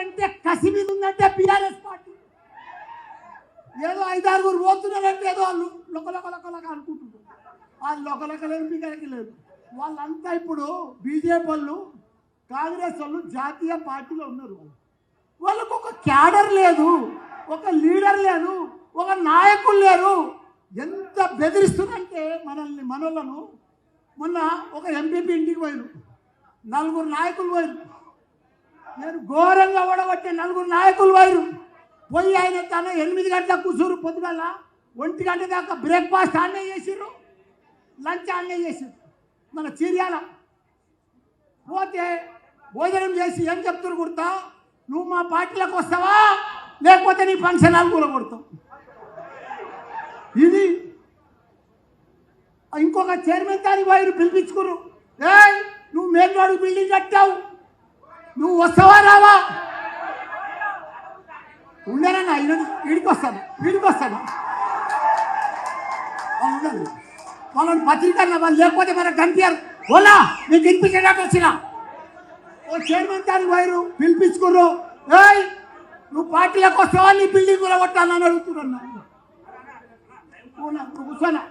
అంటే కసి మీద ఉందంటే బీఆర్ఎస్ పార్టీ. ఏదో ఐదారుగురు పోతున్నారంటే ఏదో వాళ్ళు లొకలొకలొకలక అనుకుంటున్నారు. వాళ్ళు లొకలొక లేదు లేదు. వాళ్ళంతా ఇప్పుడు బీజేపీ వాళ్ళు కాంగ్రెస్ వాళ్ళు జాతీయ పార్టీలో ఉన్నారు వాళ్ళకు ఒక క్యాడర్ లేదు ఒక లీడర్ లేదు ఒక నాయకులు లేరు. ఎంత బెదిరిస్తుందంటే మనల్ని మనోళ్ళను. మొన్న ఒక ఎంపీపీ ఇంటికి పోయారు. నలుగురు నాయకులు పోయారు. నేను ఘోరంగా ఓడగొట్టే నలుగురు నాయకులు వైరు. పోయి ఆయన తను ఎనిమిది గంటల కూర్చోరు పొద్దుగల ఒంటి గంట దాకా బ్రేక్ఫాస్ట్ ఆన్నే చేసిర్రు లంచ్ ఆన్నే చేసిర్రు. మన చీర్యాల. పోతే భోజనం చేసి ఏం చెప్తున్నారు కుడతా నువ్వు మా పార్టీలోకి వస్తావా? లేకపోతే నీ ఫంక్షన్ హాల్ కూడా కొడతావు. ఇది ఇంకొక చైర్మన్ దానికి వైరు పిలిపించుకురు ఏ నువ్వు మెయిన్ రోడ్ బిల్డింగ్ కట్టావు. నువ్వు వస్తావా రావా? ఉండేనన్నా వీడికి వస్తాను వీడికి వస్తాను. వాళ్ళు ఉండరు వాళ్ళని పత్రికన్న వాళ్ళు లేకపోతే మనకు కనిపించారు. ఓలా నీకు వినిపించడానికి వచ్చిన. ఓ చైర్మన్ గారికి వైరు పిలిపించుకుర్రు. ఏయ్ నువ్వు పార్టీలోకి వస్తావా నీ బిల్డింగ్ కూడా కొట్టాలని అడుగుతున్నా కూర్చోనా?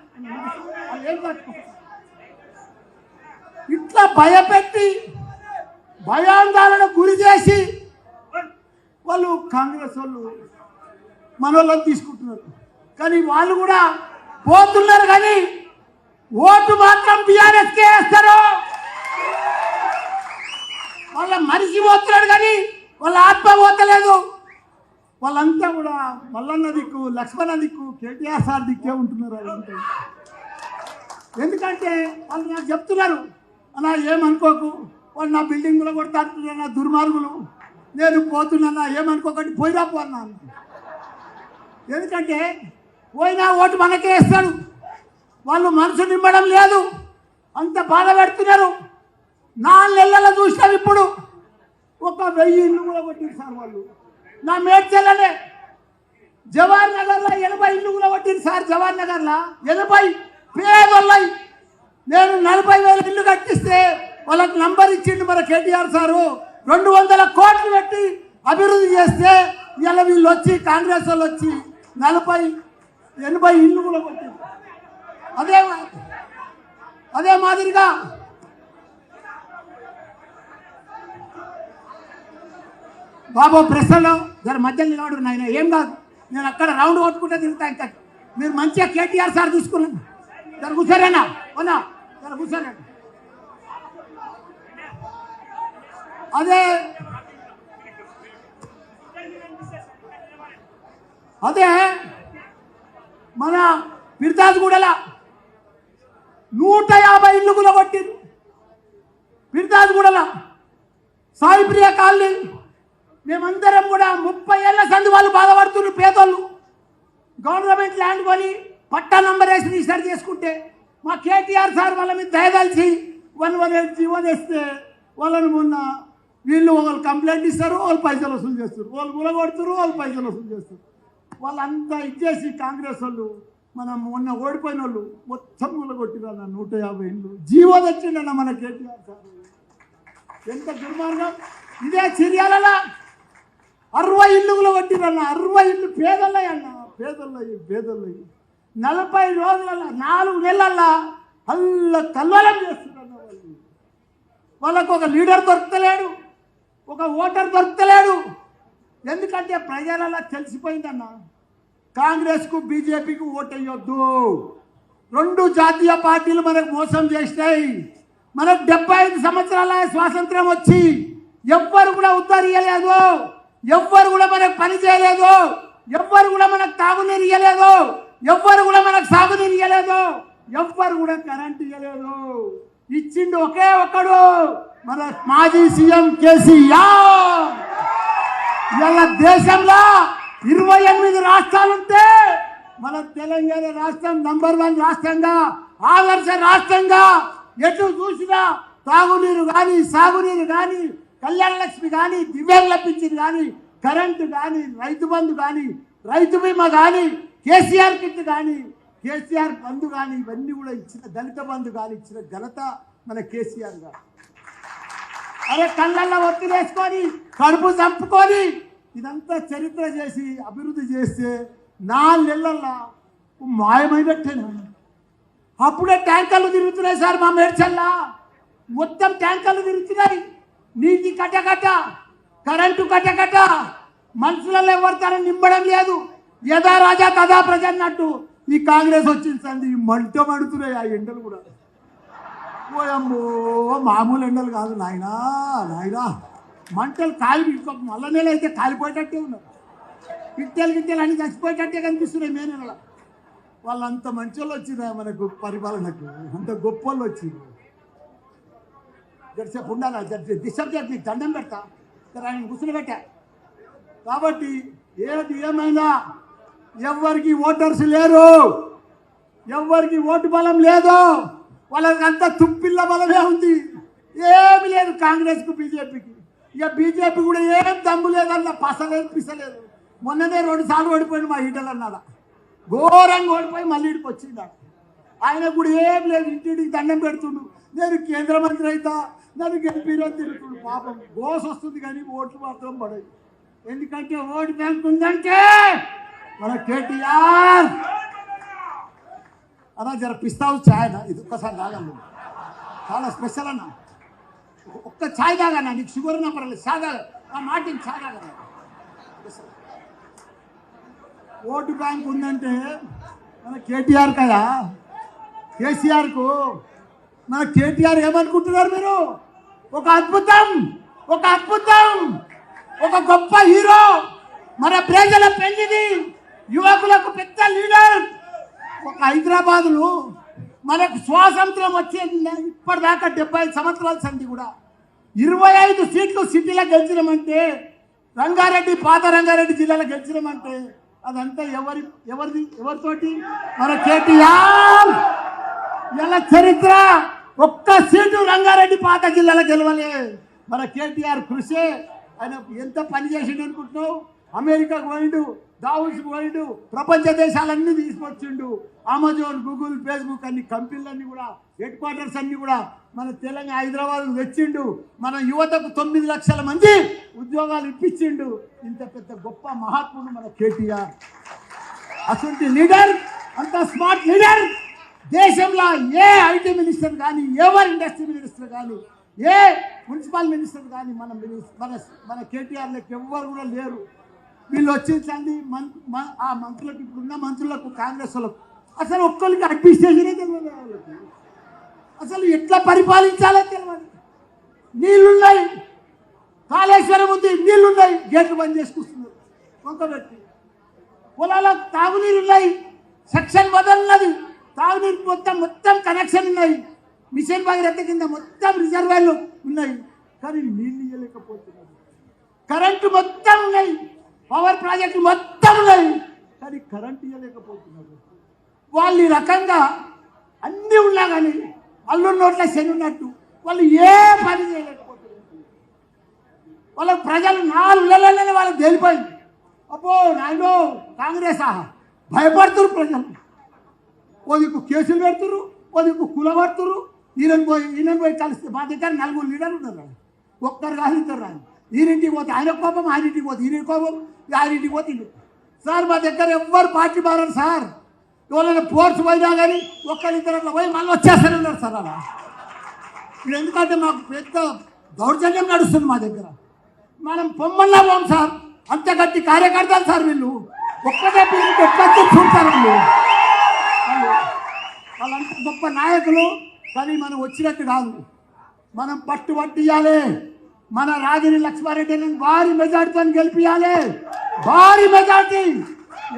ఇట్లా భయపెట్టి భయాందాలను గురి చేసి వాళ్ళు కాంగ్రెస్ వాళ్ళు మన వాళ్ళని తీసుకుంటున్నారు. కానీ వాళ్ళు కూడా పోతున్నారు కానీ ఓటు మాత్రం బీఆర్ఎస్కే వేస్తారు. వాళ్ళ మనిషి పోతున్నాడు కానీ వాళ్ళ ఆత్మ పోతలేదు. వాళ్ళంతా కూడా మల్లన్న దిక్కు లక్ష్మణ దిక్కు కేటీఆర్ సార్ దిక్కే ఉంటున్నారు వాళ్ళంతా. ఎందుకంటే వాళ్ళు నాకు చెప్తున్నారు అలా ఏమనుకోకు? వాళ్ళు నా బిల్డింగ్ కూడా కొడతా నా దుర్మార్గులు. నేను పోతున్నా ఏమనుకోకండి పోయినా పోన్నా ఎందుకంటే పోయినా ఓటు మనకే వేస్తాడు వాళ్ళు మనసు నింపడం లేదు. అంత బాధ పెడుతున్నారు. నాలుగు నెలల చూసినాం ఇప్పుడు. ఒక వెయ్యి ఇల్లు కూడా కొట్టింది సార్ వాళ్ళు. నా మేడ్చెల్లనే జవహర్ నగర్లో ఎనభై ఇల్లు కూడా కొట్టింది సార్ జవహర్ నగర్లో. ఎనభై పేదోళ్ళయి నేను నలభై వేల ఇల్లు కట్టిస్తే వాళ్ళకి నంబర్ ఇచ్చిండు మన కేటీఆర్ సారు. రెండు వందల కోట్లు పెట్టి అభివృద్ధి చేస్తే ఇలా వీళ్ళు వచ్చి కాంగ్రెస్ వాళ్ళు వచ్చి నలభై ఎనభై ఇల్లు కూడా కొట్టింది అదే అదే మాదిరిగా బాబు ప్రశ్నలో జర మధ్యలో నిలబడు నాయన. ఏం కాదు. నేను అక్కడ రౌండ్ కొట్టుకుంటే తిరుగుతా ఇంకా మీరు మంచిగా కేటీఆర్ సార్ తీసుకున్నాను జర కూర్చోరేనా? అవునా జర కూర్చోరేనా? అదే. అదే. మన పిర్తాజ్గూడల నూట యాభై ఇల్లు కూడా కొట్టింది సాయిప్రియ కాలనీ మేమందరం కూడా ముప్పై ఏళ్ళ సంది వాళ్ళు బాధపడుతున్నారు పేదోళ్ళు. గవర్నమెంట్ ల్యాండ్ కొని పట్టా నంబర్ వేసి రిజిస్టర్ చేసుకుంటే మా కేటీఆర్ సార్ వాళ్ళ మీద దయదలిచి వన్ వన్ ఎయిట్ జీవో తెస్తే వాళ్ళని మొన్న వీళ్ళు వాళ్ళు కంప్లైంట్ ఇస్తారు వాళ్ళు పైసలు వసూలు చేస్తారు. వాళ్ళు గులగొడుతారు వాళ్ళు పైసలు వసూలు చేస్తారు. వాళ్ళంతా ఇచ్చేసి కాంగ్రెస్ వాళ్ళు మనం మొన్న ఓడిపోయిన వాళ్ళు మొత్తం గులగొట్టిరన్న నూట యాభై ఇల్లు జీవో తెచ్చిండన్న మన కేటీఆర్ సార్. ఎంత దుర్మార్గం. ఇదే చర్యాలలో అరవై ఇల్లుగులు కొట్టిరన్న అరవై ఇల్లు పేదల్లయ్య అన్న పేదలయ్యి నలభై రోజుల నాలుగు నెలల్లో అల్ల కల్లోలం చేస్తున్నారు వాళ్ళకు ఒక లీడర్ దొరకలేడు. ఒక ఓటర్ దొరకలేడు. ఎందుకంటే ప్రజలలో తెలిసిపోయిందన్న. కాంగ్రెస్కు బీజేపీకి ఓటేయొద్దు రెండు జాతీయ పార్టీలు మనకు మోసం చేసినాయి. మనకు డెబ్బై ఐదు సంవత్సరాల స్వాతంత్రం వచ్చి ఎవ్వరు కూడా ఉద్ధరియలేదు ఎవ్వరు కూడా మనకు పని చేయలేదు. ఎవ్వరు కూడా మనకు తాగునీరు ఇయ్యలేదు. ఎవ్వరు కూడా మనకు సాగునీరు ఇయ్యలేదు. ఎవ్వరు కూడా కరెంట్ ఇయ్యలేదు. ఇచ్చిండు ఒకే ఒక్కడు. మన మాజీ సీఎం కేసీఆర్. ఇవాళ దేశంలో ఇరవై ఎనిమిది రాష్ట్రాలుంటే మన తెలంగాణ రాష్ట్రం నంబర్ వన్ రాష్ట్రంగా ఆదర్శ రాష్ట్రంగా ఎటు చూసినా తాగునీరు కానీ సాగునీరు కానీ కళ్యాణ లక్ష్మి కానీ దివ్యాంగ పింఛన్ కానీ కరెంటు కానీ రైతు బంధు కానీ రైతు బీమా కానీ కేసీఆర్ కిట్ కానీ కేసీఆర్ బంధు కానీ ఇవన్నీ కూడా ఇచ్చిన దళిత బంధు కానీ ఇచ్చిన ఘనత మన కేసీఆర్ గారు. అరే కళ్ళల్లో ఒత్తిలేసుకొని కడుపు చంపుకొని ఇదంతా చరిత్ర చేసి అభివృద్ధి చేస్తే నాలుగేళ్ళల్లా మాయమైనట్టేనా? అప్పుడే ట్యాంకర్లు తిరుగుతున్నాయి సార్ మా మేడ్చల్లా. మొత్తం ట్యాంకర్లు తిరుగుతున్నాయి. నీటి కట్టకట్ట కరెంటు కట్టకట్ట మనుషులలో ఎవరితోనే నింపడం లేదు. యథా రాజా కథా ప్రజన్నట్టు ఈ కాంగ్రెస్ వచ్చింది సంది మంట మడుతున్నాయి ఆ ఎండలు కూడా. ఓయమ్మో మామూలు ఎండలు కాదు నాయనా నాయనా. మంటలు కాలి మళ్ళా నెల అయితే కాలిపోయేటట్టే ఉన్నారు. పిట్టెలు గిట్టెలు అన్ని చచ్చిపోయేటట్టే కనిపిస్తున్నాయి మే నెల. వాళ్ళంత మంచి వాళ్ళు వచ్చిందా మనకు పరిపాలనకు అంత గొప్ప వాళ్ళు వచ్చింది జరసేపు ఉండాలా జర డిస్టర్బ్ చేసి నీకు దండం పెడతా. సరే ఆయన కూర్చుని పెట్టా. కాబట్టి ఏది ఏమైనా ఎవరికి ఓటర్స్ లేరు. ఎవరికి ఓటు బలం లేదు. వాళ్ళకంతా తుప్పిల్ల బలమే ఉంది. ఏమి లేదు కాంగ్రెస్కు బీజేపీకి. ఇక బీజేపీ కూడా ఏం దమ్ము లేదన్న పసలేదు పిసలేదు. మొన్ననే రెండు సార్లు ఓడిపోయింది మా ఈటలు అన్నాడు. ఘోరంగా ఓడిపోయి మళ్ళీ ఇడికి వచ్చింది ఆయన కూడా ఏం లేదు ఇంటింటికి దండం పెడుతుండు. నేను కేంద్ర మంత్రి అయితా నన్ను గెలిపిరో తిరుగుతుండు పాపం గోస్ వస్తుంది కానీ ఓట్లు మాత్రం పడవు. ఎందుకంటే ఓటు బ్యాంక్ ఉందంటే మన కేటీఆర్! అన్న జర పిస్తావు ఛాయ్ అన్న. ఇది ఒక్కసారి తాగండి చాలా స్పెషల్ అన్న. ఒక్క ఛాయ్ తాగన్నా. నీకు షుగర్ ఉన్నా పర్లేదు ఛాయ్ ఆ మాటిని ఛాయ్ తాగన్నా ఓటు బ్యాంక్ ఉందంటే మన కేటీఆర్ కదా. కేసీఆర్కు మన కేటీఆర్ ఏమనుకుంటున్నారు మీరు? ఒక అద్భుతం! ఒక అద్భుతం! ఒక గొప్ప హీరో! మన ప్రజల పెళ్ళిది! యువకులకు పెద్ద లీడర్. ఒక హైదరాబాదులో మనకు స్వాతంత్రం వచ్చేది ఇప్పటిదాకా డెబ్బై ఐదు సంవత్సరాల సంధి కూడా. ఇరవై ఐదు సీట్లు సిటీలో గెలిచినామంటే రంగారెడ్డి పాత రంగారెడ్డి జిల్లాలో గెలిచినామంటే అదంతా ఎవరి ఎవరిది ఎవరితోటి? మన కేటీఆర్. ఇలా చరిత్ర ఒక్క సీటు రంగారెడ్డి పాత జిల్లాలో గెలవలే. మన కేటీఆర్ కృషి. ఆయన ఎంత పని చేసిండు అనుకుంటున్నావు? అమెరికాకు పోయిండు. దావుస్ పోయిండు ప్రపంచ దేశాలన్నీ తీసుకొచ్చిండు. అమెజాన్ గూగుల్ ఫేస్బుక్ అన్ని కంపెనీలన్నీ కూడా హెడ్ క్వార్టర్స్ అన్నీ కూడా మన తెలంగాణ హైదరాబాద్ తెచ్చిండు. మన యువతకు తొమ్మిది లక్షల మంది ఉద్యోగాలు ఇప్పించిండు. ఇంత పెద్ద గొప్ప మహాత్ముడు మన కేటీఆర్. అటువంటి లీడర్ అంత స్మార్ట్ లీడర్ దేశంలో ఏ ఐటీ మినిస్టర్ కానీ ఎవరు ఇండస్ట్రీ మినిస్టర్ కానీ ఏ మున్సిపల్ మినిస్టర్ కానీ మన మినిస్- మన మన కేటీఆర్లకు ఎవ్వరు కూడా లేరు. వీళ్ళు వచ్చింది మన్ మ- ఆ మంత్రులకు ఇప్పుడున్న మంత్రులకు కాంగ్రెస్ వాళ్ళకు. అసలు ఒక్కరికి అడ్మినిస్ట్రేషనే తెలియదు వాళ్ళకి. అసలు ఎట్లా పరిపాలించాలో తెలియదు నీళ్ళున్నాయి. కాళేశ్వరం ఉంది నీళ్ళున్నాయి. గేట్లు బంద్ చేసుకొస్తున్నారు. కొంత కొంకబెట్టి పొలాలకు తాగునీరు ఉన్నాయి సెక్షన్ వదలన్నది తాగునీరు మొత్తం మొత్తం కనెక్షన్ ఉన్నాయి. మిషన్ భగీరథ కింద మొత్తం రిజర్వాయర్లు ఉన్నాయి. కానీ నీళ్ళు ఇవ్వలేకపోతున్నారు కరెంటు మొత్తం ఉన్నాయి. పవర్ ప్రాజెక్టులు మొత్తం ఉన్నాయి కానీ కరెంటు ఇవ్వలేకపోతున్నారు వాళ్ళు ఈ రకంగా అన్నీ ఉన్నా కానీ అల్లు నోట్ల శని ఉన్నట్టు వాళ్ళు ఏ పని చేయలేకపోతున్నారు. వాళ్ళ ప్రజలు నాలుగు నెలలనే వాళ్ళకి తెలిపోయింది. అబ్బో నాయనో కాంగ్రెస్ ఆహా భయపడుతురు ప్రజలు. ఓ దిక్కు కేసులు పెడుతురు ఓ దిక్కు కులబడుతురు ఈయన పోయి ఈయన పోయి కలిస్తే మా దగ్గర నలుగురు లీడర్లు ఉన్నారు. ఒక్కరు కాదు ఇద్దరు రాదు ఈయనింటికి పోతే ఆయన కోపం ఆయనింటికి పోతే ఈయన కోపం. యాడింటికి పోతే సార్ మా దగ్గర ఎవ్వరు పార్టీ మారరు సార్. ఎవరైనా పోర్ట్స్ పోయినా కానీ ఒక్కరిద్దరు అట్లా పోయి మళ్ళీ వచ్చేస్తారన్నారు సార్ అలా. ఇప్పుడు ఎందుకంటే మాకు పెద్ద దౌర్జన్యం నడుస్తుంది మా దగ్గర. మనం పొమ్మన్నా పోం సార్. అంత గట్టి కార్యకర్తలు సార్ వీళ్ళు. ఒక్కటే పిల్లలకి ఎట్లా చూస్తారు వీళ్ళు? వాళ్ళంత గొప్ప నాయకులు కానీ మనం వచ్చినట్టు కాదు. మనం పట్టు పట్టియాలి మన రాగిరి లక్ష్మారెడ్డిని భారీ మెజార్టీతో గెలిపియాలి. భారీ మెజార్టీ.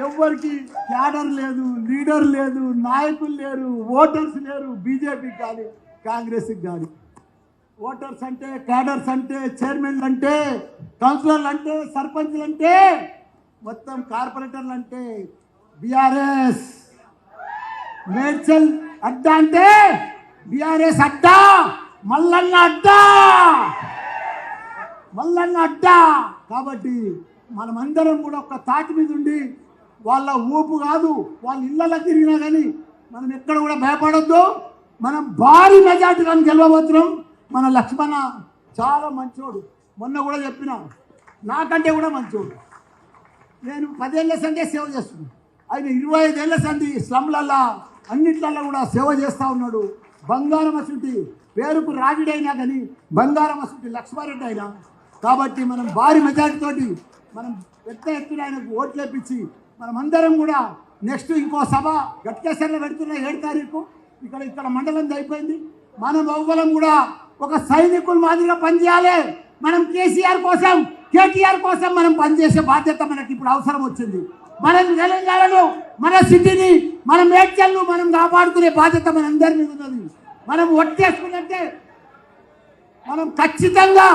ఎవరికి క్యాడర్ లేదు లీడర్ లేదు నాయకులు లేరు ఓటర్స్ లేరు బీజేపీకి కానీ కాంగ్రెస్కి కానీ ఓటర్స్ అంటే క్యాడర్స్ అంటే చైర్మన్లు అంటే కౌన్సిలర్లు అంటే సర్పంచ్లు అంటే మొత్తం కార్పొరేటర్లు అంటే బీఆర్ఎస్. మేడ్చల్ అడ్డా అంటే బీఆర్ఎస్ అడ్డా మల్లన్న అడ్డా. మల్లన్న అడ్డా. కాబట్టి మనమందరం కూడా ఒక తాటి మీద ఉండి వాళ్ళ ఊపు కాదు వాళ్ళ ఇళ్ళలో తిరిగినా కానీ మనం ఎక్కడ కూడా భయపడొద్దు. మనం భారీ మెజార్టీ కానీ గెలవబోతున్నాం. మన లక్ష్మణ చాలా మంచోడు. మొన్న కూడా చెప్పిన నాకంటే కూడా మంచోడు. నేను పదేళ్ళ సందే సేవ చేస్తున్నాను ఆయన ఇరవై ఐదేళ్ళ సంది స్లమ్లల్లా అన్నిట్లల్లో కూడా సేవ చేస్తూ ఉన్నాడు. బంగారం అసుంటి పేరుకు రాగిడైనా కానీ బంగారం అసుంటి లక్ష్మారెడ్డి అయినా. కాబట్టి మనం భారీ మెజారిటీతోటి మనం పెద్ద ఎత్తున ఆయనకు ఓటు చేపించి మనమందరం కూడా నెక్స్ట్ ఇంకో సభ గట్కేశ్వర్లో పెడుతున్న ఏడు తారీఖు. ఇక్కడ ఇక్కడ మండలం అయిపోయింది. మనం ఎవ్వరం కూడా ఒక సైనికుల మాదిరిగా పనిచేయాలి. మనం కేసీఆర్ కోసం కేటీఆర్ కోసం మనం పనిచేసే బాధ్యత మనకి ఇప్పుడు అవసరం వచ్చింది. మనం తెలంగాణను మన సిటీని మన మేడ్చల్ను మనం కాపాడుకునే బాధ్యత మనందరి మీద ఉన్నది. మనం ఒట్టేసుకున్నట్టే మనం ఖచ్చితంగా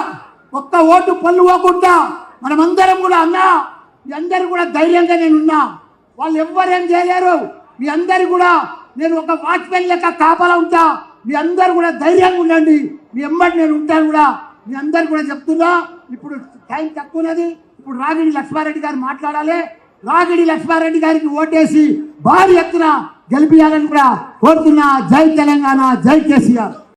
ఒక్క ఓటు పళ్ళు పోకుండా మనమందరం కూడా అన్నా మీ అందరు కూడా ధైర్యంగా నేను ఉన్నా వాళ్ళు ఎవ్వరేం చేయలేరు. మీ అందరు కూడా నేను ఒక వాచ్మెన్ లెక్క కాపలా ఉంటా. మీ అందరు కూడా ధైర్యంగా ఉండండి. మీ ఎమ్మటి నేను ఉంటాను కూడా. మీ అందరు కూడా చెప్తున్నా. ఇప్పుడు టైం తక్కువ ఉన్నది ఇప్పుడు రాగిడి లక్ష్మారెడ్డి గారు మాట్లాడాలి. రాగిడి లక్ష్మారెడ్డి గారికి ఓటేసి భారీ ఎత్తున గెలిపియాలని కూడా కోరుతున్నా. జై తెలంగాణ జై కేసీఆర్.